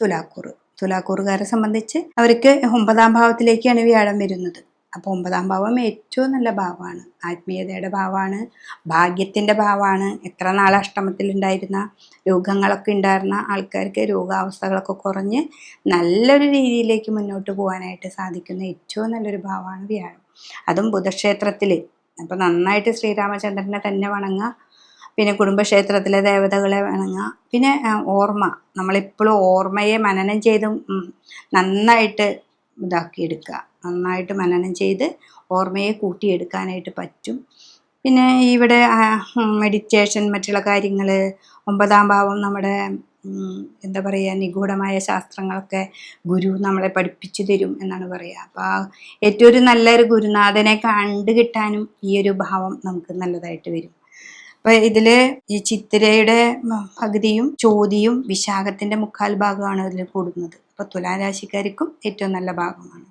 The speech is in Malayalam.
തുലാക്കൂറ് തുലാക്കൂറുകാരെ സംബന്ധിച്ച് അവർക്ക് ഒമ്പതാം ഭാവത്തിലേക്കാണ് വ്യാഴം വരുന്നത്. അപ്പോൾ ഒമ്പതാം ഭാവം ഏറ്റവും നല്ല ഭാവമാണ്. ആത്മീയതയുടെ ഭാവമാണ്. ഭാഗ്യത്തിന്റെ ഭാവമാണ്. എത്ര നാൾ അഷ്ടമത്തിലുണ്ടായിരുന്ന രോഗങ്ങളൊക്കെ ഉണ്ടായിരുന്ന ആൾക്കാർക്ക് രോഗാവസ്ഥകളൊക്കെ കുറഞ്ഞ് നല്ലൊരു രീതിയിലേക്ക് മുന്നോട്ട് പോകാനായിട്ട് സാധിക്കുന്ന ഏറ്റവും നല്ലൊരു ഭാവമാണ് വ്യാഴം. അതും ബുധക്ഷേത്രത്തിൽ അപ്പോൾ നന്നായിട്ട് ശ്രീരാമചന്ദ്രനെ തന്നെ വണങ്ങുക പിന്നെ കുടുംബക്ഷേത്രത്തിലെ ദേവതകളെ വണങ്ങുക പിന്നെ ഓർമ്മ. നമ്മളെപ്പോഴും ഓർമ്മയെ മനനം ചെയ്ത് നന്നായിട്ട് ഇതാക്കിയെടുക്കുക നന്നായിട്ട് മനനം ചെയ്ത് ഓർമ്മയെ കൂട്ടിയെടുക്കാനായിട്ട് പറ്റും. പിന്നെ ഇവിടെ മെഡിറ്റേഷൻ മറ്റുള്ള കാര്യങ്ങൾ ഒമ്പതാം ഭാവം നമ്മുടെ എന്താ പറയുക നിഗൂഢമായ ശാസ്ത്രങ്ങളൊക്കെ ഗുരു നമ്മളെ പഠിപ്പിച്ചു തരും എന്നാണ് പറയുക അപ്പോൾ ഏറ്റവും ഒരു നല്ലൊരു ഗുരുനാഥനെ കണ്ടു കിട്ടാനും ഈ ഒരു ഭാവം നമുക്ക് നല്ലതായിട്ട് വരും. അപ്പൊ ഇതിൽ ഈ ചിത്തിരയുടെ പകുതിയും ചോതിയും വിശാഖത്തിന്റെ മുക്കാൽ ഭാഗമാണ് ഇതിൽ കൂടുന്നത്. അപ്പൊ തുലാരാശിക്കാർക്കും ഏറ്റവും നല്ല ഭാഗമാണ്.